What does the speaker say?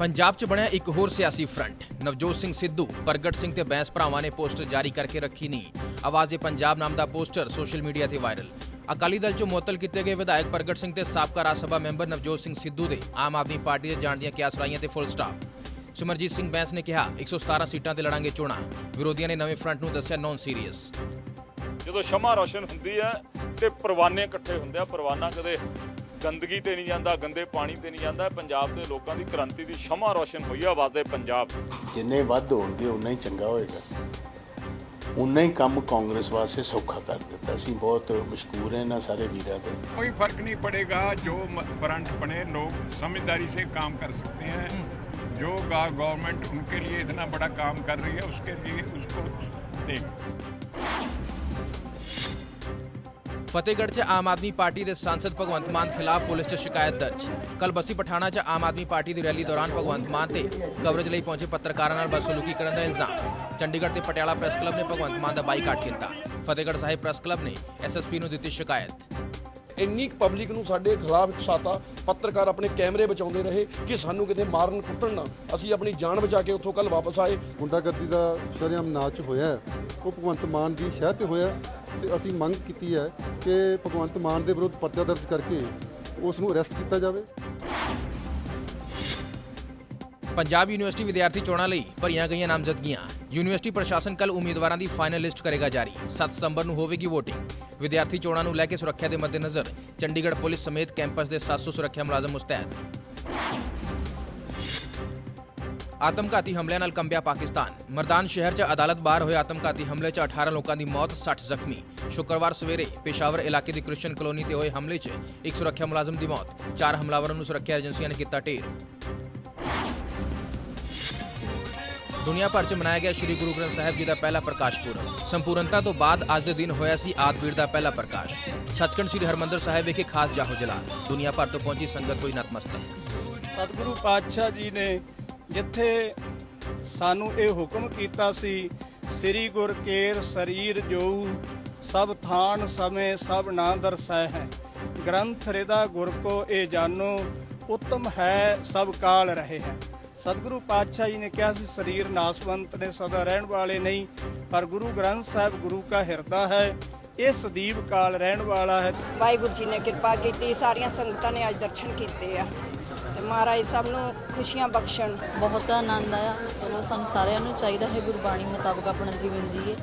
ਪੰਜਾਬ 'ਚ ਬਣਿਆ ਇੱਕ ਹੋਰ ਸਿਆਸੀ ਫਰੰਟ। ਨਵਜੋਤ ਸਿੰਘ ਸਿੱਧੂ, ਪ੍ਰਗਟ ਸਿੰਘ ਤੇ ਬੈਂਸ ਭਰਾਵਾਂ ਨੇ ਪੋਸਟਰ ਜਾਰੀ ਕਰਕੇ ਰੱਖੀ ਨਹੀਂ। ਆਵਾਜ਼ੇ ਪੰਜਾਬ ਨਾਮ ਦਾ ਪੋਸਟਰ ਸੋਸ਼ਲ ਮੀਡੀਆ ਤੇ ਵਾਇਰਲ। ਅਕਾਲੀ ਦਲ 'ਚੋਂ ਮੁਅੱਤਲ ਕੀਤੇ ਗਏ ਵਿਧਾਇਕ ਪ੍ਰਗਟ ਸਿੰਘ ਤੇ ਸਾਬਕਾ ਰਾਜ ਸਭਾ ਮੈਂਬਰ ਨਵਜੋਤ ਸਿੰਘ ਸਿੱਧੂ ਦੇ ਆਮ ਆਦਮੀ ਪਾਰਟੀ ਦੇ ਜਾਣ ਦੀਆਂ ਕਿਆਸ ਲਾਈਆਂ ਤੇ ਫੁੱਲ ਸਟਾਪ ਸਿਮਰਜੀਤ ਸਿੰਘ ਬੈਂਸ ਨੇ ਕਿਹਾ 117 ਸੀਟਾਂ ਤੇ ਲੜਾਂਗੇ ਚੋਣਾਂ। ਵਿਰੋਧੀਆਂ ਨੇ ਨਵੇਂ ਫਰੰਟ ਨੂੰ ਦੱਸਿਆ ਨੌਨ ਸੀਰੀਅਸ ਜਦੋਂ ਸ਼ਮਾ ਰੋਸ਼ਨ ਹੁੰਦੀ ਹੈ ਤੇ ਪਰਵਾਨੇ ਇਕੱਠੇ ਹੁੰਦੇ ਆ, ਪਰਵਾਨਾ ਕਦੇ ਗੰਦਗੀ ਤੇ ਨਹੀਂ ਜਾਂਦਾ ਗੰਦੇ ਪਾਣੀ ਤੇ ਨਹੀਂ ਜਾਂਦਾ ਪੰਜਾਬ ਦੇ ਲੋਕਾਂ ਦੀ ਕ੍ਰਾਂਤੀ ਦੀ ਸ਼ਮਾ ਰੋਸ਼ਨ ਹੋਈ ਆ ਵਾਦੇ ਪੰਜਾਬ ਜਿੰਨੇ ਵੱਧ ਹੋਣਗੇ ਉਨਾ ਹੀ ਚੰਗਾ ਹੋਏਗਾ ਉਨਾ ਹੀ ਕੰਮ ਕਾਂਗਰਸ ਵਾਸਤੇ ਸੌਖਾ ਕਰ ਦਿੱਤਾ ਅਸੀਂ ਬਹੁਤ ਮਸ਼ਕੂਰ ਹਾਂ ਇਹਨਾਂ ਸਾਰੇ ਵੀਰਾਂ ਦੇ कोई फर्क नहीं पड़ेगा जो म- फ्रंट बने लोग समझदारी से काम कर सकते हैं जो गवर्नमेंट उनके लिए इतना बड़ा काम कर रही है उसके लिए उसको दें ਫਤਿਹਗੜ੍ਹ 'ਚ ਆਮ ਆਦਮੀ ਪਾਰਟੀ ਦੇ ਸਾਂਸਦ ਭਗਵੰਤ ਮਾਨ ਖਿਲਾਫ ਪੁਲਿਸ 'ਚ ਸ਼ਿਕਾਇਤ ਦਰਜ। ਕੱਲ ਬੱਸੀ ਪਠਾਣਾ 'ਚ ਆਮ ਆਦਮੀ ਪਾਰਟੀ ਦੀ ਰੈਲੀ ਦੌਰਾਨ ਭਗਵੰਤ ਮਾਨ ਤੇ ਕਵਰੇਜ ਲਈ ਪਹੁੰਚੇ ਪੱਤਰਕਾਰਾਂ ਨਾਲ ਬਦਸਲੂਕੀ ਕਰਨ ਦਾ ਇਲਜ਼ਾਮ। ਚੰਡੀਗੜ੍ਹ ਤੇ ਪਟਿਆਲਾ ਪ੍ਰੈਸ ਕਲੱਬ ਨੇ ਭਗਵੰਤ ਮਾਨ ਦਾ ਬਾਈਕਾਟ ਕੀਤਾ। ਫਤਿਹਗੜ੍ਹ ਸਾਹਿਬ ਪ੍ਰੈਸ ਕਲੱਬ ਨੇ ਐਸਐਸਪੀ ਨੂੰ ਦਿੱਤੀ ਸ਼ਿਕਾਇਤ। ਇੰਨੀ ਪਬਲਿਕ ਨੂੰ ਸਾਡੇ ਖਿਲਾਫ ਉਕਸਾਤਾ ਪੱਤਰਕਾਰ ਆਪਣੇ ਕੈਮਰੇ ਬਚਾਉਂਦੇ ਰਹੇ ਕਿ ਸਾਨੂੰ ਕਿਤੇ ਮਾਰਨ ਕੁੱਟਣ ਨਾ। ਅਸੀਂ ਆਪਣੀ ਜਾਨ ਬਚਾ ਕੇ ਉੱਥੋਂ ਕੱਲ ਵਾਪਸ ਆਏ। ਗੁੰਡਾਗਰਦੀ ਦਾ ਸ਼ਰੇਆਮ ਨਾਚ ਹੋਇਆ ਹੈ, ਉਹ ਭਗਵੰਤ ਮਾਨ ਦੀ ਸ਼ਹਿ ਤੇ ਹੋਇਆ ਤੇ ਅਸੀਂ ਮੰਗ ਕੀਤੀ ਹੈ ਕਿ ਭਗਵੰਤ ਮਾਨ ਦੇ ਵਿਰੁੱਧ ਪਰਚਾ ਦਰਜ ਕਰਕੇ ਉਸ ਨੂੰ ਅਰੈਸਟ ਕੀਤਾ ਜਾਵੇ। ਪੰਜਾਬ ਯੂਨੀਵਰਸਿਟੀ ਵਿਦਿਆਰਥੀ ਚੋਣਾਂ ਲਈ ਭਰੀਆਂ ਗਈਆਂ ਨਾਮਜ਼ਦਗੀਆਂ। ਯੂਨੀਵਰਸਿਟੀ ਪ੍ਰਸ਼ਾਸਨ ਕੱਲ ਉਮੀਦਵਾਰਾਂ ਦੀ ਫਾਈਨਲ ਲਿਸਟ ਕਰੇਗਾ ਜਾਰੀ। 7 ਸਤੰਬਰ ਨੂੰ ਹੋਵੇਗੀ VOTING ਵਿਦਿਆਰਥੀ ਚੋਣਾਂ ਨੂੰ ਲੈ ਕੇ ਸੁਰੱਖਿਆ ਦੇ ਮੱਦੇਨਜ਼ਰ ਚੰਡੀਗੜ੍ਹ ਪੁਲਿਸ ਸਮੇਤ ਕੈਂਪਸ ਦੇ 700 ਸੁਰੱਖਿਆ ਮੁਲਾਜ਼ਮ ਮੁਸਤੈਦ। ਆਤਮਘਾਤੀ ਹਮਲਿਆਂ ਨਾਲ ਕੰਬਿਆ ਪਾਕਿਸਤਾਨ। ਮਰਦਾਨ ਸ਼ਹਿਰ 'ਚ ਅਦਾਲਤ ਬਾਹਰ ਹੋਏ ਆਤਮਘਾਤੀ ਹਮਲੇ 'ਚ 18 ਲੋਕਾਂ ਦੀ ਮੌਤ 60 ਜ਼ਖਮੀ। ਸ਼ੁੱਕਰਵਾਰ ਸਵੇਰੇ ਪੇਸ਼ਾਵਰ ਇਲਾਕੇ ਦੀ ਕ੍ਰਿਸਚੀਅਨ ਕਲੋਨੀ ਤੇ ਹੋਏ ਹਮਲੇ 'ਚ ਇੱਕ ਸੁਰੱਖਿਆ ਮੁਲਾਜ਼ਮ ਦੀ ਮੌਤ। ਚਾਰ ਹਮਲਾਵਰਾਂ ਨੂੰ ਸੁਰੱਖਿਆ ਏਜੰਸੀਆਂ ਨੇ ਕੀਤਾ ਢੇਰ। ਦੁਨੀਆ ਭਰ 'ਚ ਮਨਾਇਆ ਗਿਆ ਸ੍ਰੀ ਗੁਰੂ ਗ੍ਰੰਥ ਸਾਹਿਬ ਜੀ ਦਾ ਪਹਿਲਾ ਪ੍ਰਕਾਸ਼ ਪੁਰਬ। ਸੰਪੂਰਨਤਾ ਤੋਂ ਬਾਅਦ ਅੱਜ ਦੇ ਦਿਨ ਹੋਇਆ ਸੀ ਆਦਵੀਰ ਦਾ ਪਹਿਲਾ ਪ੍ਰਕਾਸ਼। ਸੱਚਖੰਡ ਸ੍ਰੀ ਹਰਮੰਦਰ ਸਾਹਿਬ ਵਿਖੇ ਖਾਸ ਜਾਹੋ ਜਲਾਲ। ਦੁਨੀਆ ਭਰ ਤੋਂ ਪਹੁੰਚੀ ਸੰਗਤ ਹੋਈ ਨਤਮਸਤਕ। ਸਤਿਗੁਰੂ ਪਾਤਸ਼ਾਹ ਜੀ ਨੇ ਜਿੱਥੇ ਸਾਨੂੰ ਇਹ ਹੁਕਮ ਕੀਤਾ ਸੀ, ਸ੍ਰੀ ਗੁਰ ਕੇਰ ਸਰੀਰ ਜੋਊ, ਸਭ ਥਾਨ ਸਮੇ ਸਭ ਨਾ ਦਰਸੈ ਹੈ। ਗ੍ਰੰਥ ਰਿਦਾ ਗੁਰ ਕੋ ਇਹ ਜਾਨੋ ਉੱਤਮ ਹੈ ਸਭ ਕਾਲ ਰਹੇ ਹੈ। ਸਤਿਗੁਰੂ ਪਾਤਸ਼ਾਹ ਜੀ ਨੇ ਕਿਹਾ ਸੀ ਸਰੀਰ ਨਾਸਵੰਤ ਨੇ ਸਦਾ ਰਹਿਣ ਵਾਲੇ ਨਹੀਂ ਪਰ ਗੁਰੂ ਗ੍ਰੰਥ ਸਾਹਿਬ ਗੁਰੂ ਕਾ ਹਿਰਦਾ ਹੈ। ਇਹ ਸਦੀਵ ਕਾਲ ਰਹਿਣ ਵਾਲਾ ਹੈ। ਵਾਹਿਗੁਰੂ ਜੀ ਨੇ ਕਿਰਪਾ ਕੀਤੀ ਸਾਰੀਆਂ ਸੰਗਤਾਂ ਨੇ ਅੱਜ ਦਰਸ਼ਨ ਕੀਤੇ ਆ। ਤੇ ਮਹਾਰਾਜ ਸਭ ਨੂੰ ਖੁਸ਼ੀਆਂ ਬਖਸ਼ਣ। ਬਹੁਤ ਆਨੰਦ ਆਇਆ। ਚਲੋ ਸਾਨੂੰ ਸਾਰਿਆਂ ਨੂੰ ਚਾਹੀਦਾ ਹੈ ਗੁਰਬਾਣੀ ਮੁਤਾਬਕ ਆਪਣਾ ਜੀਵਨ ਜੀਏ।